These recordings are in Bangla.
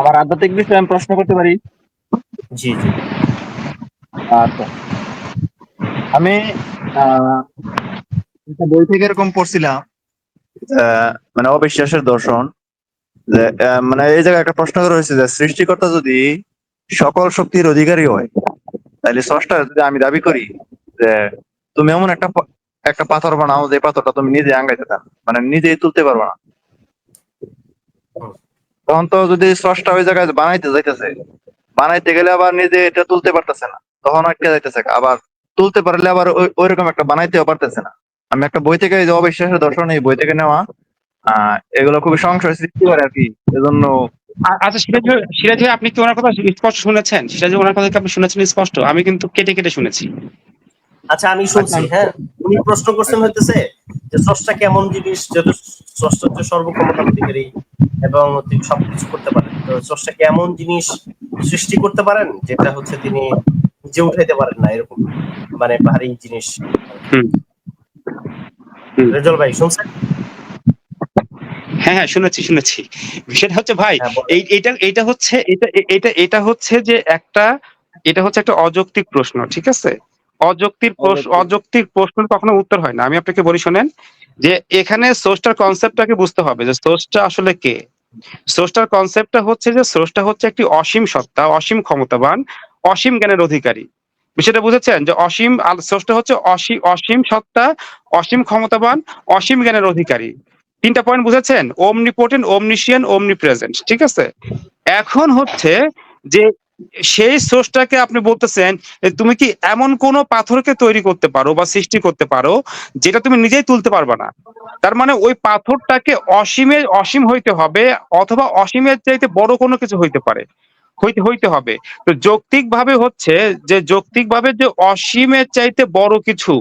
আমার আধ্যাত্মিক বিষয়ে আমি প্রশ্ন করতে পারি? জি জি। আচ্ছা। আমি বই থেকে এরকম পড়ছিলাম মানে অবিশ্বাসের দর্শন যে মানে এই জায়গায় একটা প্রশ্ন করা হয়েছে যে সৃষ্টিকর্তা যদি সকল শক্তির অধিকারী হয় তাহলে স্রষ্টা যদি আমি দাবি করি যে তুমি এমন একটা একটা পাথর বানাও যে পাথরটা তুমি নিজে আঙ্গাইতে চান মানে নিজেই তুলতে পারবে না। তখন তো যদি স্রষ্টা ওই জায়গায় বানাইতে যাইতেছে, বানাইতে গেলে আবার নিজে এটা তুলতে পারতেছে না। তখন আটকে যাইতেছে, আবার তুলতে পারলে আবার ওই- ওইরকম একটা বানাইতেও পারতেছে না। আমি একটা বই থেকে যে অবিশ্বাসের দর্শন, এই বই থেকে নেওয়া, আহ, এগুলো খুবই সংশয় সৃষ্টি করে আর কি, এজন্য আচ্ছা সিরাজ সিরাজ আপনি কি ওনার কথা স্পষ্ট শুনেছেন? সিরাজ ওনার কথা কি আপনি শুনেছেন স্পষ্ট? আমি কিন্তু কেটে কেটে শুনেছি। আচ্ছা আমি শুনছি হ্যাঁ? উনি প্রশ্ন করছেন হইতেছে যে স্রষ্টা কেমন জিনিস যেহেতু স্রষ্টা হচ্ছে সর্বক্ষমতার অধিকারী এবং তিনি সবকিছু করতে পারেন। তো স্রষ্টা কেমন জিনিস সৃষ্টি করতে পারেন যেটা হচ্ছে তিনি নিজে উঠাইতে পারেন না এরকম মানে ভারী জিনিস। রেজল ভাই শুনছেন? হ্যাঁ হ্যাঁ শুনেছি শুনেছি। বিষয়টা হচ্ছে ভাই হ্যাঁ, বলেন। এই এটা এটা হচ্ছে এটা এটা এটা হচ্ছে যে একটা এটা হচ্ছে একটা অযৌক্তিক প্রশ্ন ঠিক আছে? অযৌক্তিক প্রশ্ন অযৌক্তিক। প্রশ্নের কখনো উত্তর হয় না। আমি আপনাকে বলি শোনেন যে এখানে সোর্সটার কনসেপ্টটাকে বুঝতে হবে যে সোর্সটা আসলে কে। স্রষ্টার কনসেপ্টটা হচ্ছে যে স্রষ্টা হচ্ছে একটি অসীম সত্তা অসীম ক্ষমতাবান অসীম জ্ঞানের অধিকারী। বিষয়টা বুঝেছেন? যে অসীম স্রষ্টা হচ্ছে অসীম অসীম সত্তা অসীম ক্ষমতাবান অসীম জ্ঞানের অধিকারী। তিনটা পয়েন্ট বুঝেছেন? ওমনিপোটেন্ট ওমনিশিয়ান ওমনি প্রেজেন্ট ঠিক আছে? এখন হচ্ছে যে সেই স্রষ্টাকে আপনি বলতেছেন তুমি কি এমন কোন পাথরকে তৈরি করতে পারো বা সৃষ্টি করতে পারো যেটা তুমি নিজেই তুলতে পারবে না? তার মানে ওই পাথরটাকে অসীমের অসীম হইতে হবে অথবা অসীমের চাইতে বড় কোনো কিছু হইতে পারে, হইতে হইতে হবে। তো যৌক্তিক ভাবে হচ্ছে যে যৌক্তিক ভাবে যে অসীমের চাইতে বড় কিছু,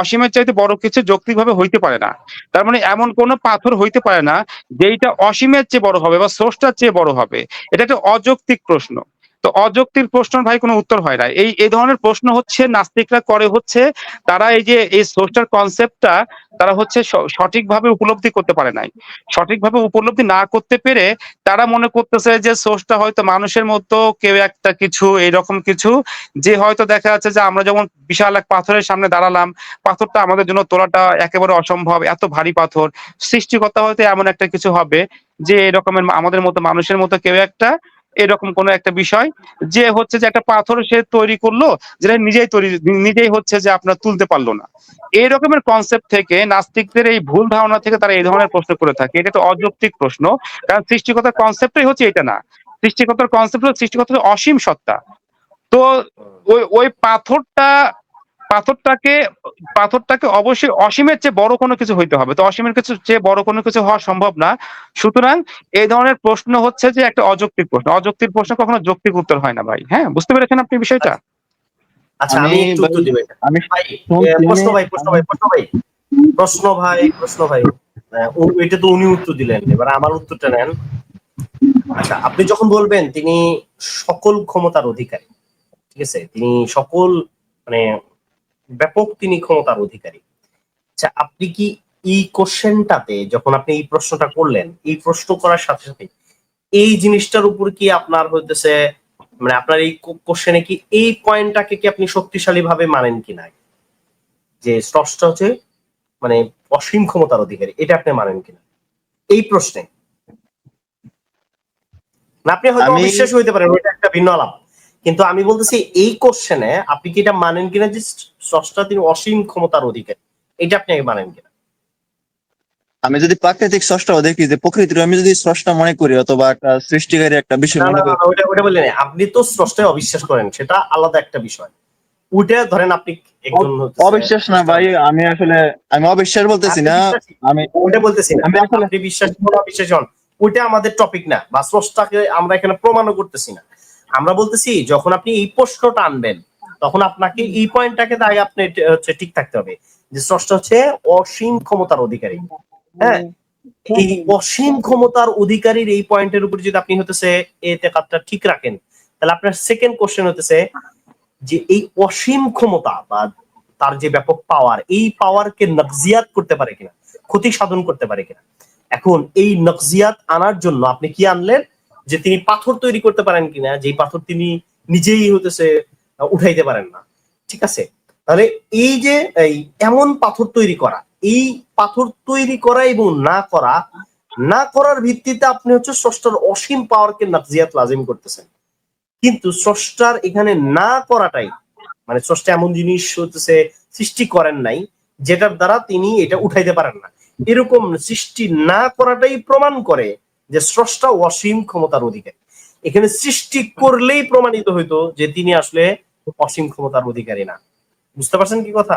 অসীমের চাইতে বড় কিছু যৌক্তিক ভাবে হইতে পারে না। তার মানে এমন কোনো পাথর হইতে পারে না যেইটা অসীমের চেয়ে বড় হবে বা স্রষ্টার চেয়ে বড় হবে। এটা একটা অযৌক্তিক প্রশ্ন। তো অযৌক্তিক প্রশ্ন ভাই কোনো উত্তর হয় না। এই এই ধরনের প্রশ্ন হচ্ছে, নাস্তিকরা করে হচ্ছে, তারা এই যে, এই স্রষ্টার কনসেপ্টটা তারা হচ্ছে সঠিকভাবে উপলব্ধি করতে পারে নাই। সঠিকভাবে উপলব্ধি না করতে পেরে তারা মনে করতেছে যে সোর্সটা হয়তো মানুষের মতো কেউ একটা কিছু, এইরকম কিছু, যে হয়তো দেখা যাচ্ছে যে, আমরা যেমন বিশাল এক পাথরের সামনে দাঁড়ালাম, পাথরটা আমাদের জন্য তোলাটা একেবারে অসম্ভব, এত ভারী পাথর, সৃষ্টিকর্তা হয়তো এমন একটা কিছু হবে, যে এরকমের আমাদের মতো, মানুষের মতো কেউ একটা এরকম কোনো একটা বিষয় যে হচ্ছে যে একটা পাথর সে তৈরি করল, যেটা নিজেই তৈরি, নিজেই হচ্ছে যে আপনার তুলতে পারল না। এই রকমের কনসেপ্ট থেকে নাস্তিকদের এই ভুল ধারণা থেকে তারা এই ধরনের প্রশ্ন করে থাকে। এটা তো অযৌক্তিক প্রশ্ন, কারণ সৃষ্টিকতার কনসেপ্টই হচ্ছে এটা না। সৃষ্টিকতার কনসেপ্ট হচ্ছে সৃষ্টিকতার অসীম সত্তা। তো ওই ওই পাথরটা পাথরটাকে পাথরটাকে অবশ্যই অসীমের চেয়ে বড় কোনো কিছু হইতে হবে। তো অসীমের কিছু চেয়ে বড় কোনো কিছু হওয়া সম্ভব না। সুতরাং এই ধরনের প্রশ্ন হচ্ছে যে একটা অযৌক্তিক প্রশ্ন। অযৌক্তিক প্রশ্ন কখনো যৌক্তিক উত্তর হয় না ভাই। হ্যাঁ বুঝতে পেরেছেন আপনি বিষয়টা? আচ্ছা আমি আমি একটু দিব আমি ভাই শুনছি, এ, প্রশ্ন ভাই প্রশ্ন ভাই প্রশ্ন ভাই। প্রশ্ন ভাই প্রশ্ন ভাই। এটা তো উনি উত্তর দিলেন। এবার আমার উত্তরটা নেন। আচ্ছা আপনি যখন বলবেন তিনি সকল ক্ষমতার অধিকারী। ঠিক আছে? তিনি সকল মানে ব্যাপক তিনি ক্ষমতার অধিকারী। আচ্ছা আপনি কি এই কোশ্চেনটাতে যখন আপনি এই প্রশ্নটা করলেন এই প্রশ্ন করার সাথে সাথে এই জিনিসটার উপর কি আপনার হইতেছে মানে আপনার এই কোশ্চেনে কি এই পয়েন্টটাকে কি আপনি শক্তিশালী ভাবে মানেন কিনা যে স্রষ্টা হচ্ছে মানে অসীম ক্ষমতার অধিকারী এটা আপনি মানেন কিনা এই প্রশ্নে। না আপনি হয়তো অবিশ্বাস হইতে পারেন ওইটা একটা ভিন্ন আলাপ। কিন্তু আমি বলতেছি এই কোশ্চেনে আপনি কি এটা মানেন কিনা যে স্রষ্টা তিনি অসীম ক্ষমতার অধিকারী। এটা আপনি আগে মানেন কিনা? আমি যদি প্রাকৃতিক স্রষ্টা দেখি যে প্রকৃতির আমি যদি স্রষ্টা মনে করি অথবা একটা সৃষ্টিকারী একটা বিষয় মনে করি ওটা ওটা বললেন আপনি তো স্রষ্টায় অবিশ্বাস করেন সেটা আলাদা একটা বিষয়। ওইটা ধরেন আপনি একজন অবিশ্বাস না ভাই আমি আসলে আমি অবিশ্বাস বলতেছি না। আমি ওটা বলতেছি না। আমি আসলে- বিশ্বাস অবিশ্বাস হন ওটা আমাদের টপিক না। বা স্রষ্টাকে আমরা এখানে প্রমাণও করতেছি না। আমরা বলতেছি যখন আপনি এই প্রশ্নটা আনবেন তখন আপনাকে এই পয়েন্টটাকে তাই আপনি, হচ্ছে, ঠিক থাকতে হবে। যে স্রষ্টা হচ্ছে অসীম ক্ষমতার অধিকারী। হ্যাঁ? এই অসীম ক্ষমতার অধিকারীর এই পয়েন্টের উপর যদি আপনি হতেছে এতে কাজটা ঠিক রাখেন, তাহলে আপনার সেকেন্ড কোশ্চেন হতেছে যে এই অসীম ক্ষমতা বা তার যে ব্যাপক পাওয়ার এই পাওয়ারকে নকজিয়াত করতে পারে কিনা? ক্ষতি সাধন করতে পারে কিনা? এখন এই নকজিয়াত আনার জন্য আপনি কি আনলেন? যে তিনি পাথর তৈরি করতে পারেন কিনা? যে পাথর তিনি নিজেই হতেছে উঠাইতে পারেন না। ঠিক আছে? তাহলে এই যে, এই এমন পাথর তৈরি করা, এই পাথর তৈরি করা এবং না করা, না করার ভিত্তিতে আপনি হচ্ছে স্রষ্টার অসীম পাওয়ারকে নাকজিয়াত লাজিম করতেছেন। কিন্তু স্রষ্টার এখানে না করাটাই মানে স্রষ্টা এমন জিনিস হতেছে সৃষ্টি করেন নাই, যেটার দ্বারা তিনি এটা উঠাইতে পারেন না। এরকম সৃষ্টি না করাটাই প্রমাণ করে যে স্রষ্টা অসীম ক্ষমতার অধিকারী। এখানে সৃষ্টি করলেই প্রমাণিত হইতো যে তিনি আসলে অসীম ক্ষমতার অধিকারী না। বুঝতে পারছেন কি কথা?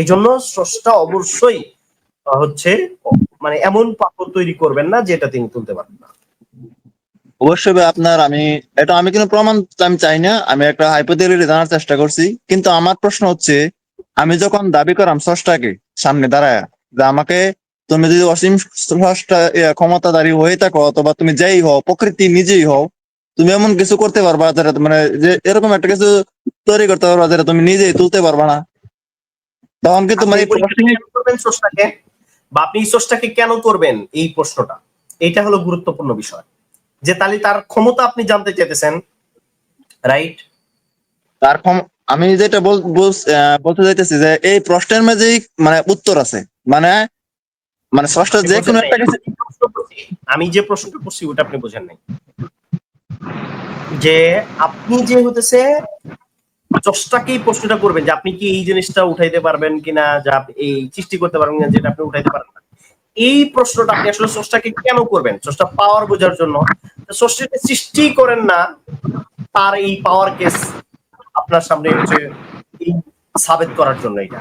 এই জন্য স্রষ্টা অবশ্যই হচ্ছে মানে এমন পাথর তৈরি করবেন না যেটা তিনি তুলতে পারবেন না। অবশ্যই আপনার আমি, এটা আমি কিন্তু প্রমাণ আমি চাই না, আমি একটা হাইপোথেটিক্যালি জানার চেষ্টা করছি। কিন্তু আমার প্রশ্ন হচ্ছে, আমি যখন দাবি করাম স্রষ্টাকে সামনে দাঁড়ায়, যে আমাকে তুমি যদি অসীম স্রষ্টা ক্ষমতাধারী হয়ে থাকো, অথবা তুমি যেই হও, প্রকৃতি নিজেই হও তুমি এমন কিছু করতে পারবা যেটা মানে যে এরকম একটা কিছু তৈরি করতে পারবা যেটা তুমি নিজেই তুলতে পারবা না। তখন কিন্তু মানে বা আপনি এই কেন করবেন এই প্রশ্নটা? এটা হলো গুরুত্বপূর্ণ বিষয়। যে তাহলে তার ক্ষমতা আপনি জানতে চাইতেছেন রাইট তার আমি যেটা বলতে চাইতেছি যে এই প্রশ্নের মাঝেই মানে উত্তর আছে। মানে মানে স্রষ্টা যে কোনো একটা আমি যে প্রশ্নটা করছি ওটা আপনি বোঝেন নাই। যে আপনি যে হতেছে চষ্টাকেই প্রশ্নটা করবেন যে আপনি কি এই জিনিসটা উঠাইতে পারবেন কিনা যা এই সৃষ্টি করতে পারবেন কিনা যেটা আপনি উঠাইতে পারেন না। এই প্রশ্নটা আপনি আসলে স্রষ্টাকে কেন করবেন? স্রষ্টা পাওয়ার বোঝার জন্য। স্রষ্টাকে সৃষ্টি করেন না তার এই পাওয়ার কেস আপনার সামনে হচ্ছে এই সাবেত করার জন্য এটা।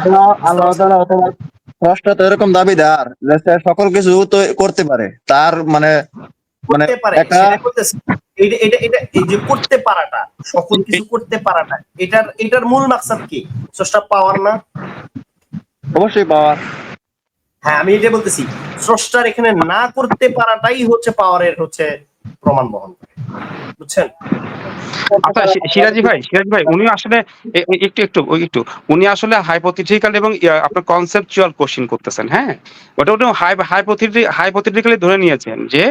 আল্লাহ আল্লাহ তাআলা স্রষ্টা তো এরকম দাবিদার যে সকল কিছু তো করতে পারে। তার মানে মানে করতে পারে একটা- এটা এটা এটা এই যে করতে পারাটা সকল কিছু করতে পারাটা এটার এটার মূল মাকসাদ কি? স্রষ্টা পাওয়ার না? অবশ্যই পাওয়ার। হ্যাঁ আমি এটা বলতেছি স্রষ্টার এখানে না করতে পারাটাই হচ্ছে পাওয়ারের হচ্ছে প্রমাণ বহন করে। বুঝছেন? আচ্ছা সিরাজি ভাই সিরাজি ভাই, উনি আসলে একটু একটু একটু, উনি আসলে হাইপোথেটিক্যাল এবং আপনার কনসেপচুয়াল কোশ্চেন করতেছেন হ্যাঁ? ওটা ওটা হাইপোথেটিক্যালি ধরে নিয়েছেন যে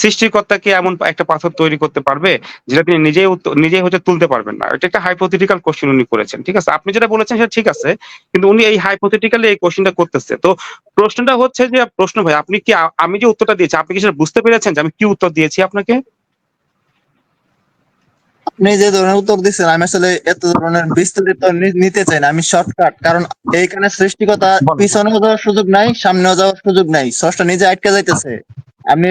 সৃষ্টিকর্তাকে এমন একটা পাথর তৈরি করতে পারবে যেটা তিনি নিজেই নিজেই হচ্ছে তুলতে পারবেন না। এটা একটা হাইপোথেটিক্যাল কোশ্চেন উনি করেছেন, ঠিক আছে? আপনি যেটা বলেছেন সেটা ঠিক আছে, কিন্তু উনি এই হাইপোথেটিক্যালি এই কোশ্চেনটা করতেছে। তো প্রশ্নটা হচ্ছে যে, প্রশ্ন ভাই, আপনি কি আমি যে উত্তরটা দিয়েছি, আপনি কি সেটা বুঝতে পেরেছেন যে আমি কি উত্তর দিয়েছি আপনাকে? আপনি যে ধরনের উত্তর দিচ্ছেন আমি আসলে এত ধরনের বিস্তারিত নিতে চাই না আমি শর্টকাট কারণ এইখানে সৃষ্টিকতা। পিছনেও যাওয়ার সুযোগ নাই সামনেও যাওয়ার সুযোগ নাই। ষষ্ঠ নিজে আটকে যাইতেছে। আপনি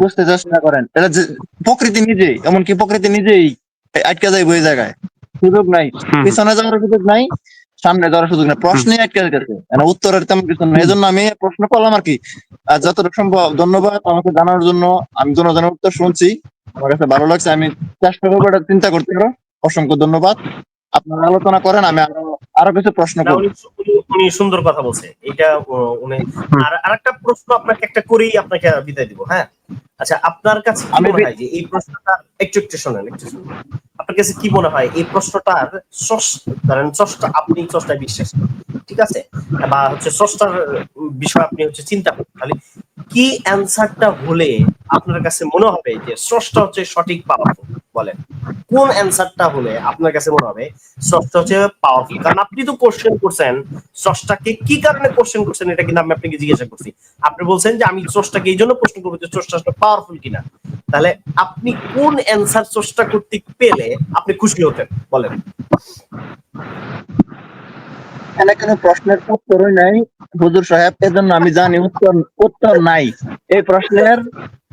বুঝতে চেষ্টা করেন এটা প্রকৃতি নিজেই এমনকি প্রকৃতি নিজেই আটকে যাইব ওই জায়গায়। সুযোগ নাই। পিছনে যাওয়ার সুযোগ নাই। সামনে যাওয়ার সুযোগ নাই। প্রশ্নই আটকে গেছে মানে উত্তরের তেমন কিছু নাই। এই জন্য আমি প্রশ্ন করলাম আর কি আর যতটুকু সম্ভব ধন্যবাদ আমাকে জানার জন্য। আমি জনজনের উত্তর শুনছি। আমার কাছে ভালো লাগছে। আমি চেষ্টা করব এটা চিন্তা করতে পারো অসংখ্য ধন্যবাদ। আপনারা আলোচনা করেন আমি আরও আরও কিছু প্রশ্ন করব। উনি সুন্দর কথা বলছে। এটা উনি আর আরেকটা প্রশ্ন আপনাকে একটা করেই আপনাকে বিদায় দিব হ্যাঁ? আচ্ছা আপনার কাছে আমি যে এই প্রশ্নটা একটু একটু শোনেন একটু শুনুন। আপনার কাছে কি মনে হয়? এই প্রশ্নটার ধরেন স্রষ্টা আপনি স্রষ্টায় বিশ্বাস ঠিক আছে? বা হচ্ছে স্রষ্টার বিষয় আপনি হচ্ছে চিন্তা করেন। তাহলে কি অ্যান্সারটা হলে আপনার কাছে মনে হবে যে স্রষ্টা হচ্ছে সঠিক পাওয়ারফুল বলেন। কোন অ্যান্সারটা হলে আপনার কাছে মনে হবে স্রষ্টা হচ্ছে পাওয়ারফুল কারণ আপনি তো কোশ্চেন করছেন, স্রষ্টাকে কি কারণে কোশ্চেন করছেন এটা কিন্তু আমি আপনাকে জিজ্ঞাসা করছি। আপনি বলছেন যে আমি স্রষ্টাকে এই জন্য প্রশ্ন করব যে স্রষ্টা পাওয়ারফুল কিনা। তাহলে আপনি কোন অ্যান্সার স্রষ্টা কর্তৃক পেলে আপনি খুশি হতেন? বলেন। এখানে কোনো প্রশ্নের উত্তরই নাই। হুজুর সাহেব এজন্য আমি জানি উত্তর উত্তর নাই। এই প্রশ্নের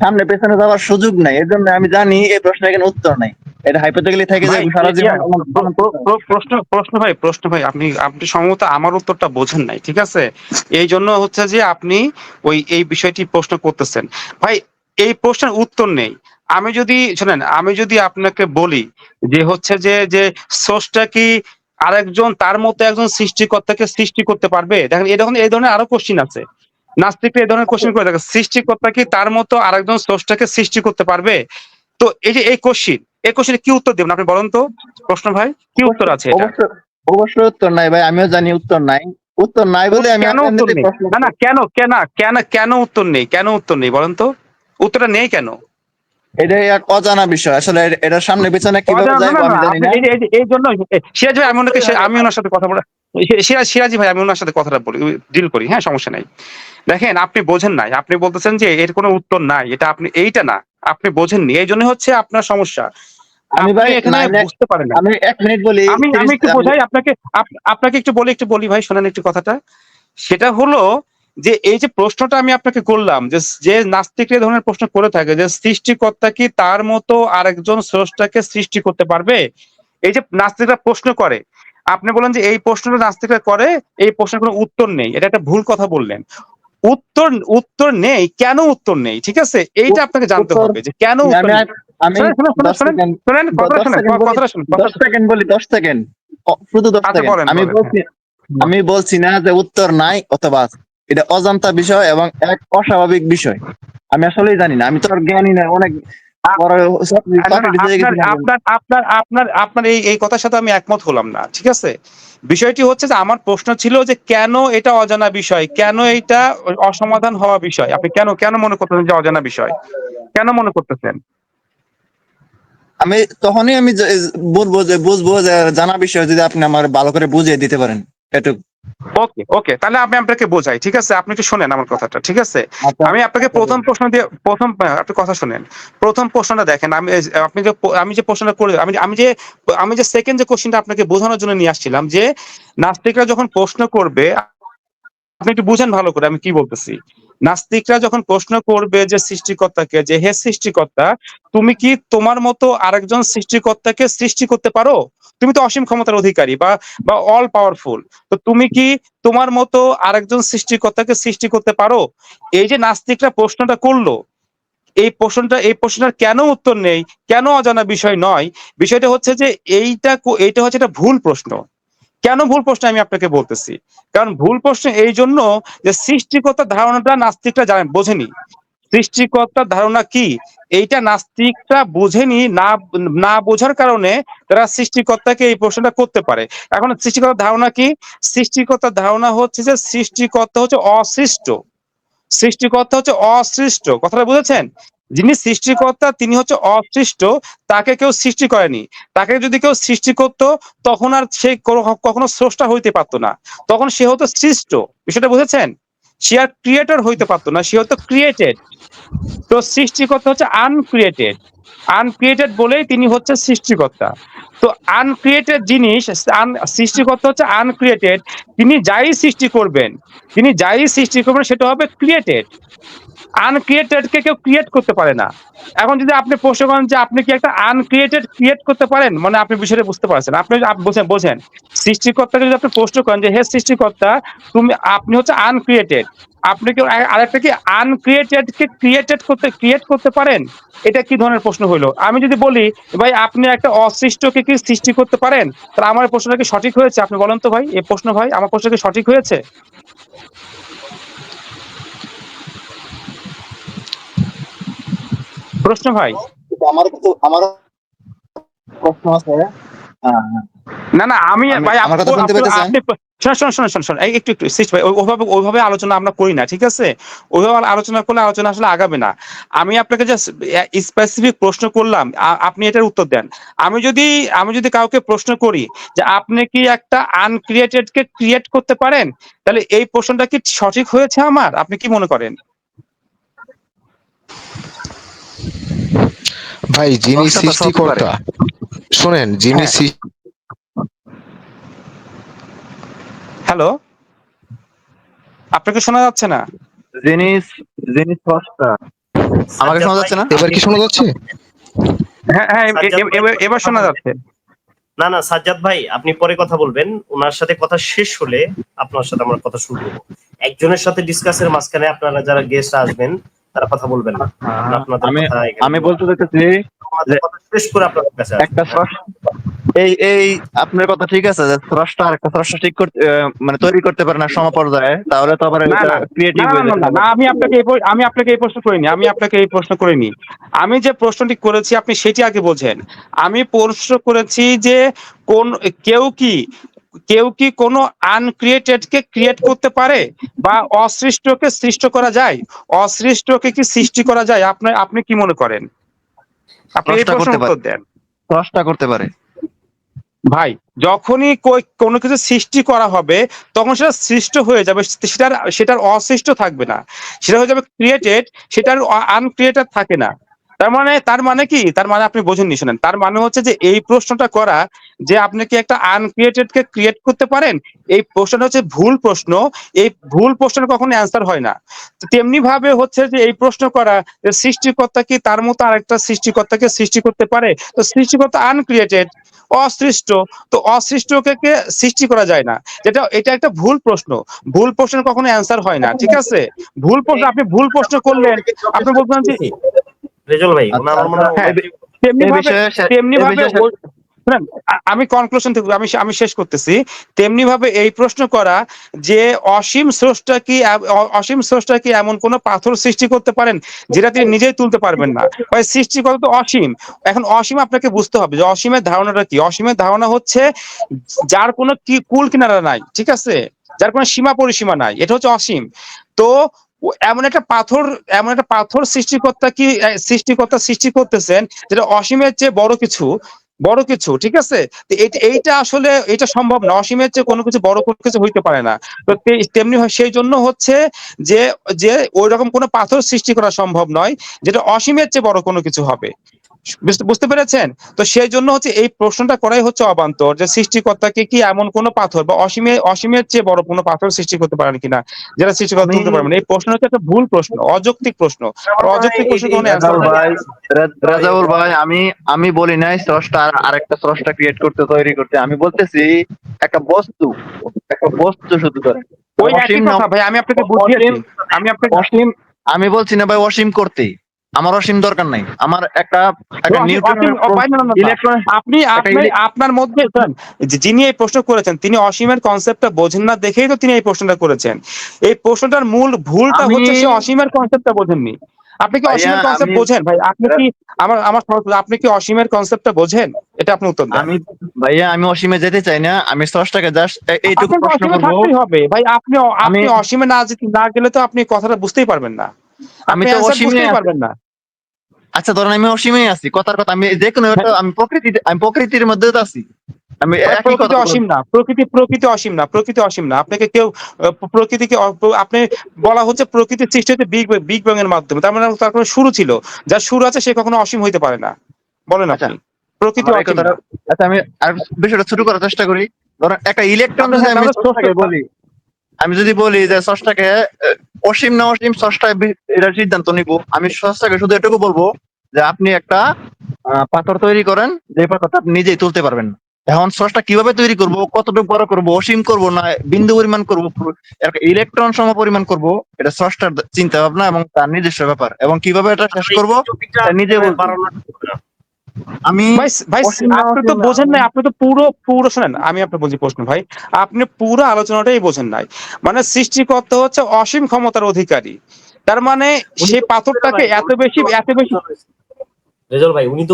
সামনে পেছনে যাওয়ার সুযোগ নাই। এজন্য আমি জানি এই প্রশ্নের এখানে উত্তর নাই। এটা হাইপোথেটিক্যালি থেকে যাবে সারা জীবন প্র- প্র- প্র- প্রশ্ন প্রশ্ন ভাই প্রশ্ন ভাই আপনি আপনি সম্ভবত আমার উত্তরটা বোঝেন নাই ঠিক আছে? এই জন্য হচ্ছে যে আপনি ওই এই বিষয়টি প্রশ্ন করতেছেন। ভাই এই প্রশ্নের উত্তর নেই। আমি যদি শোনেন আমি যদি আপনাকে বলি যে হচ্ছে যে যে সোর্সটা কি আরেকজন তার মতো একজন সৃষ্টিকর্তাকে সৃষ্টি করতে পারবে? দেখেন এই দেখুন এই ধরনের আরও কোশ্চিন আছে। নাস্তিকরা এই ধরনের কোশ্চিন করে দেখেন সৃষ্টিকর্তা কি তার মতো আরেকজন সোর্সটাকে সৃষ্টি করতে পারবে? তো এই যে এই কোশ্চিন এই কোশ্চিনে কি উত্তর দেবেন আপনি বলেন তো? প্রশ্ন ভাই কি উত্তর আছে অবশ্যই অবশ্যই উত্তর নাই ভাই আমিও জানি উত্তর নাই। উত্তর নাই বলে আমি কেন উত্তর নেই? না না কেন কেন কেন কেন উত্তর নেই? কেন উত্তর নেই বলেন তো? উত্তরটা নেই কেন? এটাই এক অজানা বিষয়। আসলে এটার সামনে পিছনে কীভাবে না, আমি জানি আপনি না এই জন্য সিরাজ ভাই আমি ওনাকে আমি ওনার সাথে কথা বলে সিরাজ সিরাজি ভাই আমি ওনার সাথে কথাটা বলি ডিল করি হ্যাঁ সমস্যা নাই। দেখেন আপনি বোঝেন নাই। আপনি বলতেছেন যে এর কোনো উত্তর নাই এটা আপনি এইটা না। আপনি বোঝেননি এই জন্য হচ্ছে আপনার সমস্যা। আমি ভাই এখানে বুঝতে পারেন না। আমি এক মিনিট বলি আমি আমি একটু বোঝাই আপনাকে আপ- আপনাকে একটু বলি একটু বলি ভাই শোনেন একটু কথাটা। সেটা হলো যে এই যে প্রশ্নটা আমি আপনাকে করলাম যে যে নাস্তিক এই ধরনের প্রশ্ন করে থাকে যে সৃষ্টিকর্তা কি তার মতো আরেকজন স্রষ্টাকে সৃষ্টি করতে পারবে? এই যে নাস্তিকরা প্রশ্ন করে আপনি বলেন যে এই প্রশ্নটা নাস্তিকরা করে এই প্রশ্নের কোনো উত্তর নেই এটা একটা ভুল কথা বললেন। উত্তর উত্তর নেই কেন উত্তর নেই? ঠিক আছে? এইটা আপনাকে জানতে হবে যে কেন আমি উত্তর আমি শোনেন, শোনেন, শোনেন, 10 শোনেন, সেকেন্ড শোনেন কথাটা দশ শোনেন সেকেন্ড বলি- কথাটা শোনেন দশ সেকেন্ড বলি দশ সেকেন্ড। অ- শুধু দশ সেকেন্ড। বলেন, আমি বলছি আমি বলছি না যে উত্তর নাই অথবা। এটা অজান্তা বিষয় এবং এক অস্বাভাবিক বিষয়। আমি আসলেই জানি না আমি তো আর জ্ঞানী না অনেক আপনার আপনার আপনার আপনার এই এই কথার সাথে আমি একমত হলাম না ঠিক আছে? বিষয়টি হচ্ছে যে আমার প্রশ্ন ছিল যে কেন এটা অজানা বিষয়? কেন এটা অসমাধান হওয়া বিষয়? আপনি কেন কেন মনে করতেছেন যে অজানা বিষয়? কেন মনে করতেছেন? আমি তখনই আমি বলব যে বুঝব যে জানা বিষয় যদি আপনি আমার ভালো করে বুঝিয়ে দিতে পারেন এটুকু। ওকে ওকে তাহলে আমি আপনাকে বোঝাই ঠিক আছে? আপনি একটু শোনেন আমার কথাটা ঠিক আছে? আচ্ছা, আমি আপনাকে প্রথম প্রশ্ন দিয়ে প্রথম আপনি কথা শুনেন। প্রথম প্রশ্নটা দেখেন আমি আপনি যে আমি যে প্রশ্নটা করে আমি আমি যে আমি যে সেকেন্ড যে কোশ্চেনটা আপনাকে বোঝানোর জন্য নিয়ে আসছিলাম যে নাস্তিকরা যখন প্রশ্ন করবে আপনি একটু বুঝেন ভালো করে আমি কি বলতেছি। নাস্তিকরা যখন প্রশ্ন করবে যে সৃষ্টিকর্তাকে, যে হে সৃষ্টিকর্তা, তুমি কি তোমার মতো আরেকজন সৃষ্টিকর্তাকে সৃষ্টি করতে পারো? তুমি তো অসীম ক্ষমতার অধিকারী বা বা অল পাওয়ারফুল তো তুমি কি তোমার মতো আরেকজন সৃষ্টিকর্তাকে সৃষ্টি করতে পারো? এই যে নাস্তিকরা প্রশ্নটা করল, এই প্রশ্নটা, এই প্রশ্নটার কেন উত্তর নেই, কেন অজানা বিষয় নয়? বিষয়টা হচ্ছে যে এইটা এইটা হচ্ছে একটা ভুল প্রশ্ন। কেন ভুল প্রশ্ন আমি আপনাকে বলতেছি? কারণ ভুল প্রশ্ন এই জন্য যে সৃষ্টিকর্তার ধারণাটা নাস্তিকরা জানেন, বোঝেনি। সৃষ্টিকর্তার ধারণা কি? এইটা নাস্তিকরা বোঝেনি, না না বোঝার কারণে তারা সৃষ্টিকর্তাকে এই প্রশ্নটা করতে পারে। এখন সৃষ্টিকর্তার ধারণা কি? সৃষ্টিকর্তার ধারণা হচ্ছে যে সৃষ্টিকর্তা হচ্ছে অসৃষ্ট। সৃষ্টিকর্তা হচ্ছে অসৃষ্ট। কথাটা বুঝেছেন? যিনি সৃষ্টিকর্তা, তিনি হচ্ছে অসৃষ্ট, তাকে কেউ সৃষ্টি করেনি। তাকে যদি কেউ সৃষ্টি করতো, তখন আর সে কখনো স্রষ্টা হইতে পারতো না। তখন সে হতো সৃষ্ট। বিষয়টা বুঝেছেন? সে আর ক্রিয়েটর হইতে পারতো না, সে হতো ক্রিয়েটেড তো সৃষ্টিকর্তা হচ্ছে আনক্রিয়েটেড আনক্রিয়েটেড বলেই তিনি হচ্ছে সৃষ্টিকর্তা। তো আনক্রিয়েটেড জিনিস সৃষ্টিকর্তা হচ্ছে আনক্রিয়েটেড তিনি যাই সৃষ্টি করবেন, তিনি যাই সৃষ্টি করবেন, সেটা হবে ক্রিয়েটেড আনক্রিয়েটেড কে কেউ ক্রিয়েট করতে পারে না। এখন যদি আপনি প্রশ্ন করেন যে আপনি কি একটা আনক্রিয়েটেড ক্রিয়েট করতে পারেন মানে আপনি বিষয়টা বুঝতে পারছেন। আপনি আপ- বোঝেন বোঝেন। সৃষ্টিকর্তাকে যদি আপনি প্রশ্ন করেন যে, হে সৃষ্টিকর্তা, তুমি আপনি হচ্ছে আনক্রিয়েটেড আপনি কি আর- আরেকটা কি আনক্রিয়েটেড কে ক্রিয়েটেড করতে ক্রিয়েট করতে পারেন? এটা কি ধরনের প্রশ্ন হইল? আমি যদি বলি, ভাই, আপনি একটা অসৃষ্টকে কি সৃষ্টি করতে পারেন? তাহলে আমার প্রশ্নটা কি সঠিক হয়েছে? আপনি বলেন তো ভাই এই প্রশ্ন ভাই, আমার প্রশ্ন কি সঠিক হয়েছে? প্রশ্ন ভাই। আমার কিন্তু আমার প্রশ্ন আছে। হ্যাঁ, হ্যাঁ। না না আমি ভাই আমার কথা শুনতে পেতেছেন? আপনি শোন শোন শোন শোন শোন এই একটু একটু ভাই ওইভাবে ওইভাবে আলোচনা আমরা করি না ঠিক আছে? ওইভাবে আলোচনা করলে আলোচনা আসলে আগাবে না। আমি আপনাকে জাস্ট স্পেসিফিক প্রশ্ন করলাম আপনি এটার উত্তর দেন। আমি যদি আমি যদি কাউকে প্রশ্ন করি যে আপনি কি একটা আনক্রিয়েটেড কে ক্রিয়েট করতে পারেন? তাহলে এই প্রশ্নটা কি সঠিক হয়েছে আমার? আপনি কি মনে করেন? ভাই যিনি সৃষ্টিকর্তা শোনেন যিনি হ্যাঁ। হ্যালো? আপনাকে শোনা যাচ্ছে না? জিনিস জিনিস স্রষ্টা। আমাকে শোনা যাচ্ছে না? এবার কি শোনা যাচ্ছে? হ্যাঁ হ্যাঁ এবার- এবার শোনা যাচ্ছে। না না সাজ্জাদ ভাই আপনি পরে কথা বলবেন। ওনার সাথে কথা শেষ হলে আপনার সাথে আমরা কথা শুরু করব। একজনের সাথে ডিসকাসের মাঝখানে আপনারা যারা গেস্ট আসবেন তারা কথা বলবেন না। আপনাদের আমি আমি বলতে চাইতেছি শেষ করে আপনাদের কাছে একটা এই এই আপনার কথা ঠিক আছে যে স্রষ্টা আর একটা স্রষ্টা ঠিক করতে মানে তৈরি করতে পারে না সমপর্যায়ে তাহলে তো আবার ক্রিয়েটিভ না, আমি আপনাকে এই আমি আপনাকে এই প্রশ্ন করিনি আমি আপনাকে এই প্রশ্ন করিনি। আমি যে প্রশ্নটি করেছি আপনি সেটি আগে বোঝেন। আমি প্রশ্ন করেছি যে কোন কেউ কি কেউ কি কোনো আনক্রিয়েটেড কে ক্রিয়েট করতে পারে? বা অসৃষ্টকে সৃষ্ট করা যায়? অসৃষ্টকে কি সৃষ্টি করা যায়? আপনার আপনি কি মনে করেন? আপনি এই প্রশ্ন করতে পারে। উত্তর দেন। করতে পারে। ভাই যখনই কোনো কিছু সৃষ্টি করা হবে তখন সেটা সৃষ্ট হয়ে যাবে। সেটার সেটার অসৃষ্ট থাকবে না। সেটা হয়ে যাবে ক্রিয়েটেড সেটার আনক্রিয়েটেড থাকে না। তার মানে তার মানে কি? তার মানে আপনি বোঝেননি, শুনেন। তার মানে হচ্ছে যে, এই প্রশ্নটা করা যে, আপনি কি একটা আনক্রিয়েটেড কে ক্রিয়েট করতে পারেন? এই প্রশ্নটা হচ্ছে ভুল প্রশ্ন। এই ভুল প্রশ্নের কখনো অ্যান্সার হয় না। তেমনি ভাবে হচ্ছে যে, এই প্রশ্ন করা যে, সৃষ্টিকর্তা কি তার মতো আরেকটা সৃষ্টিকর্তাকে সৃষ্টি করতে পারে? তো সৃষ্টিকর্তা আনক্রিয়েটেড অসৃষ্ট, তো অসৃষ্টকে কে সৃষ্টি করা যায় না। যেটা, এটা একটা ভুল প্রশ্ন। ভুল প্রশ্নের কখনো অ্যান্সার হয় না, ঠিক আছে? ভুল প্রশ্ন, আপনি ভুল প্রশ্ন করলেন, আপনি বলবেন যে রেজল ভাই আমার মনে হয় তেমনি ভাবে আমি কনক্লুশন থেকে আমি আমি শেষ করতেছি। তেমনি ভাবে এই প্রশ্ন করা যে অসীম স্রষ্টা কি অসীম স্রষ্টা কি এমন কোন পাথর সৃষ্টি করতে পারেন যেটা তিনি নিজেই তুলতে পারবেন না? ভাই সৃষ্টি করা তো অসীম। এখন অসীম আপনাকে বুঝতে হবে যে অসীমের ধারণাটা কি? অসীমের ধারণা হচ্ছে যার কোনো কি কুল কিনারা নাই ঠিক আছে? যার কোনো সীমা পরিসীমা নাই এটা হচ্ছে অসীম। তো এমন একটা পাথর, এমন একটা পাথর সৃষ্টিকর্তা কি সৃষ্টিকর্তা সৃষ্টি করতেছেন যেটা অসীমের চেয়ে বড় কিছু বড় কিছু, ঠিক আছে? এইটা- আসলে এটা সম্ভব না, অসীমের চেয়ে কোনো কিছু বড় কোনো কিছু হইতে পারে না। তো তেমনি হয়, সেই জন্য হচ্ছে যে যে ওই রকম কোনো পাথর সৃষ্টি করা সম্ভব নয়, যেটা অসীমের চেয়ে বড় কোনো কিছু হবে। বুঝতে- পেরেছেন? তো সেই জন্য হচ্ছে এই প্রশ্নটা করাই হচ্ছে অবান্তর যে সৃষ্টিকর্তাকে কি এমন কোনো পাথর বা অসীমে অসীমের চেয়ে বড় কোনো পাথর সৃষ্টি করতে পারেন কিনা? যেটা সৃষ্টিকর্তা তুলতে পারবেন এই প্রশ্ন হচ্ছে একটা ভুল প্রশ্ন অযৌক্তিক প্রশ্ন। অযৌক্তিক প্রশ্ন কোনো রাজাউল ভাই আমি আমি বলি নাই স্রষ্টা আর আরেকটা স্রষ্টা ক্রিয়েট করতে তৈরি করতে। আমি বলতেছি একটা বস্তু একটা বস্তু শুধু করে ওই একই কথা ভাই আমি আপনাকে বুঝিয়েছি। আমি আপনাকে অসীম আমি বলছি না ভাই অসীম করতে আমার অসীম দরকার নাই। আমার একটা আপনি আপনি আপনার মধ্যে যিনি এই প্রশ্ন করেছেন তিনি অসীমের কনসেপ্টটা বোঝেন না দেখেই তো তিনি এই প্রশ্নটা করেছেন। এই প্রশ্নটার মূল ভুলটা হচ্ছে সে অসীমের কনসেপ্টটা বোঝেননি। আপনি কি অসীমের কনসেপ্ট বোঝেন? ভাই আপনি কি আমার আমার আপনি কি অসীমের কনসেপ্টটা বোঝেন? এটা আপনি উত্তর দেন। আমি ভাইয়া আমি অসীমে যেতে চাই না। আমি স্রষ্টাকে জাস্ট এইটুকু প্রশ্ন করব। হবে। ভাই আপনি আপনি অসীমে না যেতে- না গেলে তো আপনি কথাটা বুঝতেই পারবেন না। আমি তো অসীমে। পারবেন না। আচ্ছা ধরেন আমি অসীমে আছি কথার কথা আমি যে কোনো আমি প্রকৃতি আমি প্রকৃতির মধ্যে তো আছি। আমি প্রকৃতি অসীম না প্রকৃতি প্রকৃতি অসীম না প্রকৃতি অসীম না। আপনাকে কেউ প্রকৃতিকে আপনি বলা হচ্ছে প্রকৃতির সৃষ্টি হচ্ছে বিগ বিগ ব্যাং এর মাধ্যমে। তার মানে তার কোনো শুরু ছিল। যার শুরু আছে সে কখনো অসীম হইতে পারে না। বলেন আচ্ছা, আপনি। প্রকৃতি আচ্ছা আমি আর বিষয়টা শুরু করার চেষ্টা করি। ধরেন একটা ইলেকট্রন বলি। আমি যদি বলি যে স্রষ্টাকে অসীম না অসীম স্রষ্টা বি- এটার সিদ্ধান্ত নিব। আমি স্রষ্টাকে শুধু এটুকু বলব যে আপনি একটা পাথর তৈরি করেন যে পাথরটা আপনি নিজেই তুলতে পারবেন না। এখন স্রষ্টা কীভাবে তৈরি করব কতটুকু বড় করব অসীম করব না বিন্দু পরিমাণ করব ইলেকট্রন সম পরিমাণ করব এটা স্রষ্টার চিন্তা ভাবনা এবং তার নিজস্ব ব্যাপার। এবং কীভাবে এটা শেষ করব নিজে আমি ভাই আপনি তো অসীম না। আপনি তো পুরো পুরো শোনেন আমি আপনার বলছি প্রশ্ন ভাই আপনি পুরো আলোচনাটাই বোঝেন নাই। মানে সৃষ্টিকর্তা হচ্ছে অসীম ক্ষমতার অধিকারী। তার মানে সেই পাথরটাকে এত বেশি এত বেশি রেজল ভাই উনি তো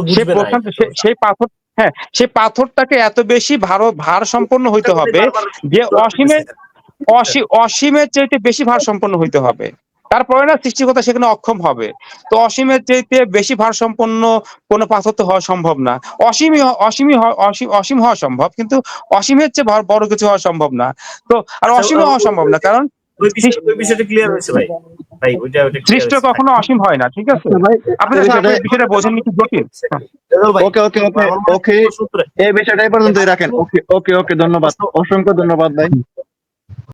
সেই পাথর হ্যাঁ সেই পাথরটাকে এত বেশি ভার ভার সম্পন্ন হইতে হবে যে অসীমের অসী অসীমের চাইতে বেশি ভার সম্পন্ন হইতে হবে। তারপরে না সৃষ্টিকতা সেখানে অক্ষম হবে। তো অসীমের চাইতে বেশি ভার সম্পন্ন কোনো পাথর তো হওয়া সম্ভব না। অসীমই অসীমই অসীম অসীম হওয়া সম্ভব কিন্তু অসীমের চেয়ে বড়- কিছু হওয়া সম্ভব না। তো আর অসীম হওয়া সম্ভব না কারণ ওই বিষয়- ওই বিষয়টা ক্লিয়ার হয়েছে ভাই। ভাই ওইটা ওইটা clear সৃষ্ট কখনো অসীম হয় না ঠিক আছে? আপনি আপনি বিষয়টা বোঝেননি কি জটিল? ওকে ওকে ওকে ওকে। এই পর্যন্তই রাখেন। ওকে ওকে ওকে ধন্যবাদ। অসংখ্য ধন্যবাদ ভাই।